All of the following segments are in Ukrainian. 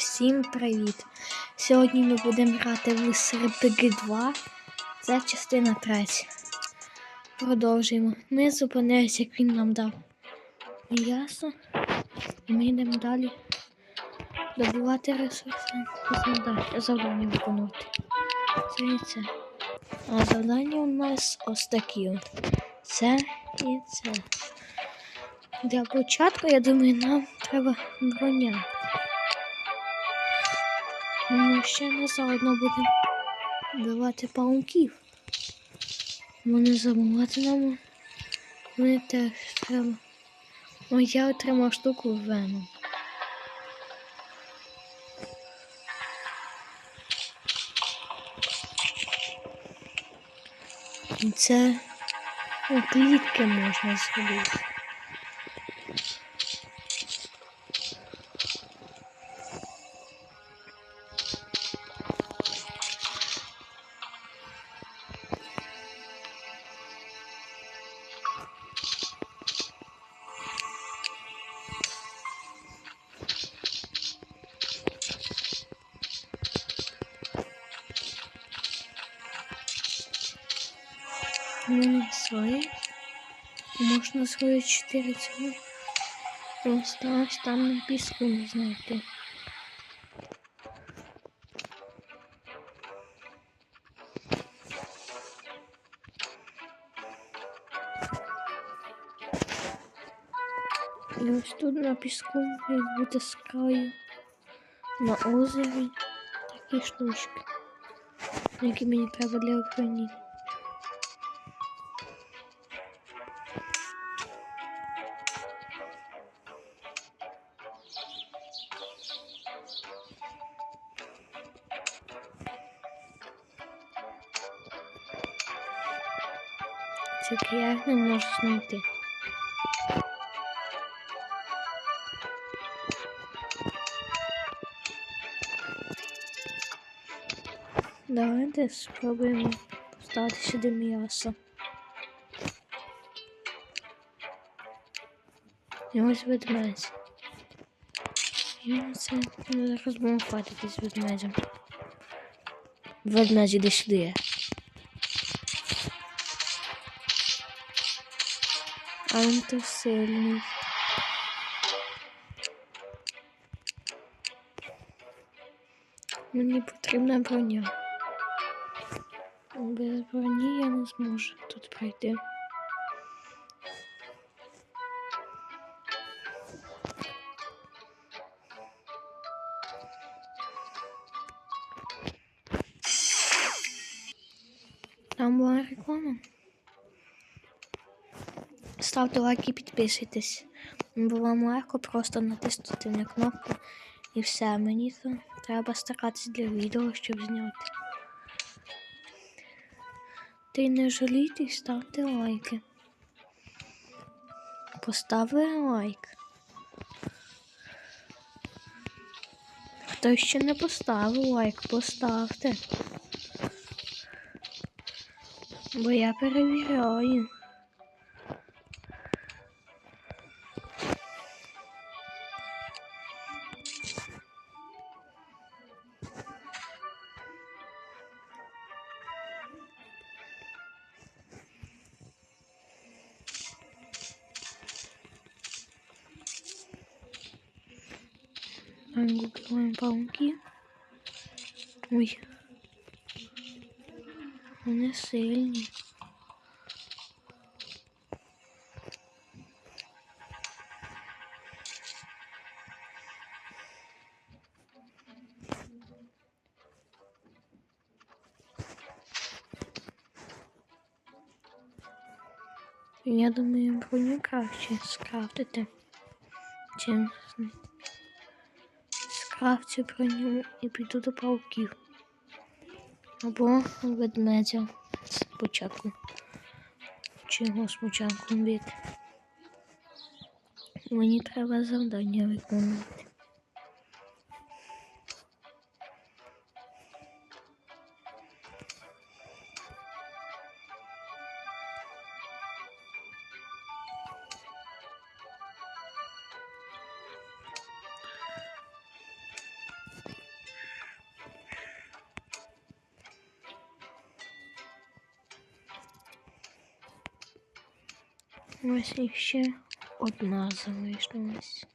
Всім привіт! Сьогодні ми будемо грати в Серпики 2. Це частина третя. Продовжуємо. Ми зупинилися, як він нам дав. М'ясо. І ми йдемо далі добувати ресурси завдання виконувати. Це і це. А завдання у нас ось такі. Це і це. Для початку, я думаю, нам треба броня. Ми ще не заодно будемо вбивати пауків. Вони забувати нам. Вони теж треба. О, я отримав штуку веном. І це о, клітки можна зробити. Можна свої 4 цього. Осталось там на піску не знайти. І ось тут на піску як буде з краю на озері такі штучки, які мені треба для Охорони. Тільки я їх не можу знайти. Давайте спробуємо поставити сюди м'ясо. І ось ведмедь. І це ми зараз будемо хватитись ведмедем. Ведмедь іди сюди. А він то сильний. Мені потрібна броня. Без броні я не зможу тут пройти. Там була реклама. Ставте лайк і підписуйтесь. Бо вам легко просто натиснути на кнопку і все. Мені то треба старатись для відео, щоб зняти. Ти не жалійте ставте лайки. Поставили лайк. Хто ще не поставив лайк, поставте. Бо я перевіряю. Выбиваем пауки. Ой. Вони сильні. Я думаю, броню краще скрафтити, чим скрафтю броню і піду до пауків. Або ведмедя спочатку. Чи його спочатку бити. Мені треба завдання виконувати. Ось іще одна залишилась.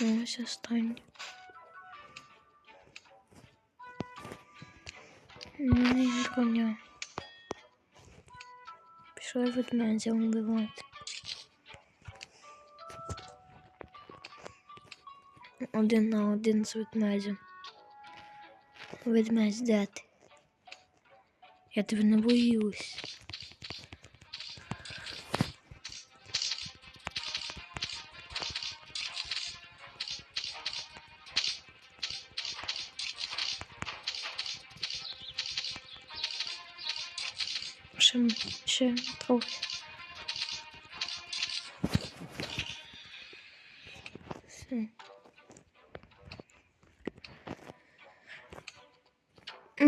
Ось остання. Ну і броня. Пішли ведмедя вбивати. Один на один з ведмедем. Ведмедь, де ти? Я тебе не боюсь. Ще, ще трохи.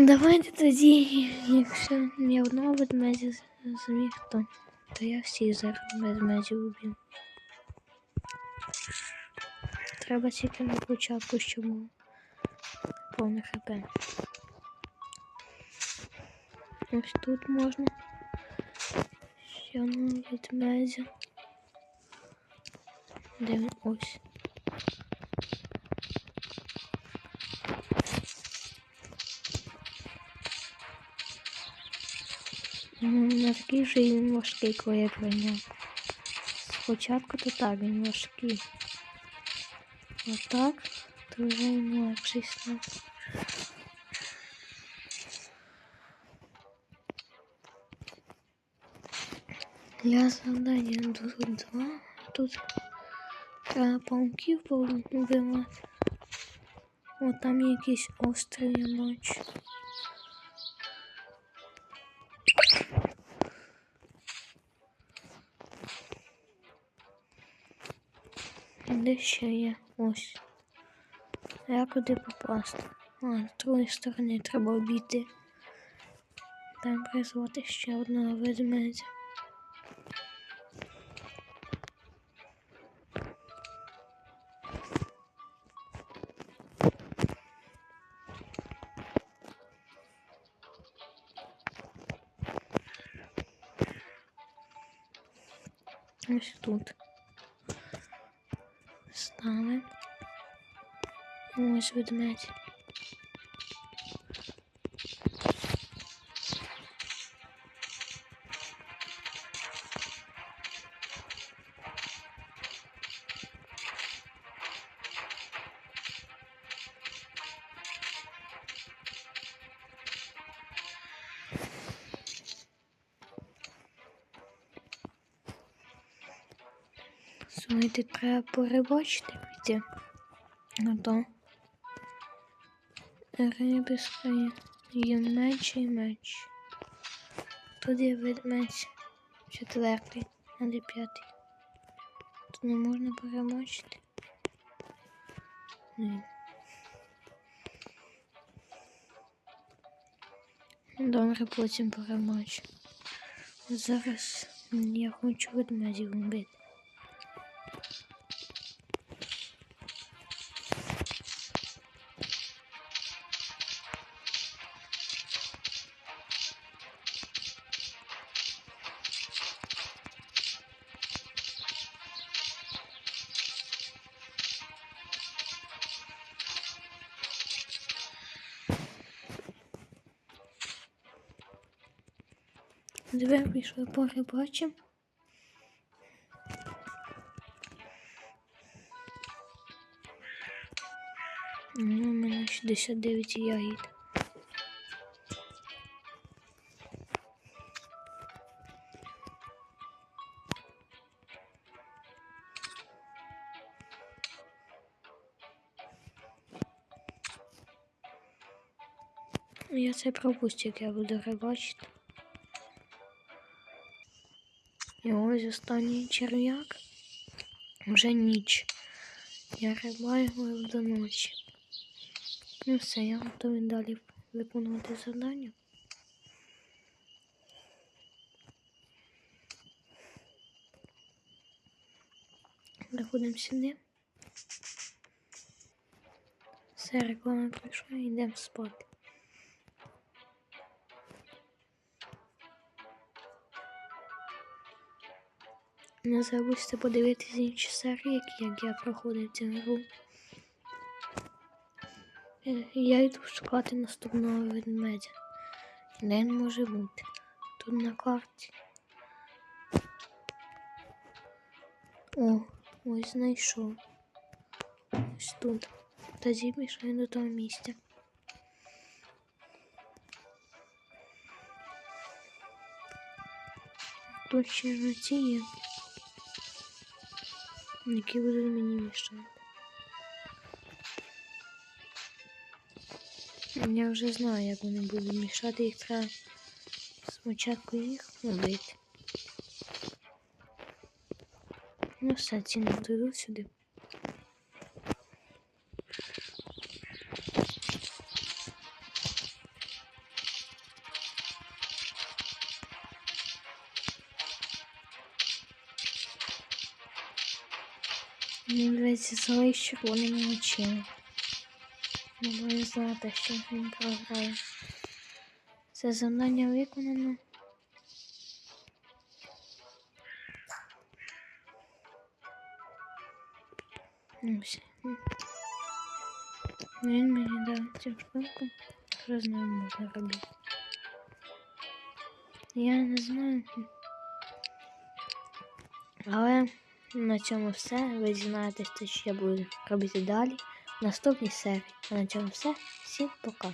Давайте тоді, якщо ні одного ведмедя зміг, то, то я всі зараз ведмедів уб'ю. Треба тільки на початку, щоб було повне хп. Ось тут можна. Ще одного ведмедя. Де він? Ось. Ну, не такий же він важкий, коли я прийняв. Спочатку то так він важкий. Отак, то вже він легший став. Я завдання тут два. Тут треба пауків повбивати. О, там є якийсь острий я бачу. Де ще є? Ось. Як куди попасти? А, з другої сторони треба обійти. Там призвати ще одного ведмедя. Ось тут. Ставимо. Ось ведмедь. Слухайте, треба порибачити піти. А то риби стає є менше і менше. Тут є ведмедь четвертий, а де п'ятий. Тут не можна перемочити. Ні. Добре, потім перемочу. Зараз я хочу ведмедів вбити. Двері пішли порибачимо. Ну, у мене 69 ягід. Я це пропустю, як я буду рибачити. І ось останній черв'як. Вже ніч. Я рибаю до ночі. Ну все, я готовий далі виконувати завдання. Приходимо сюди. Все, реклама пройшла, йдемо спати. Не забудьте подивитися інші серії, як я проходив цю гру. Е, Я йду шукати наступного ведмедя. Де він може бути? Тут на карті. О, ось знайшов. Ось тут. Тоді пішли до того місця. Тут ще ці є. Які будуть мені мішати. Я вже знаю, як вони будуть мішати, їх треба спочатку їх убити. Ну все, ці не дойдуть сюди. Мені здається, злий з червоними очима. Не маю знати, що він програє. Це завдання виконано. Ось. Він мені дав цю штуку. Що з нею можна робити? Я не знаю. Але на цьому все. Ви дізнаєтесь, що я буду робити далі в наступній серії. А на цьому все. Всім пока.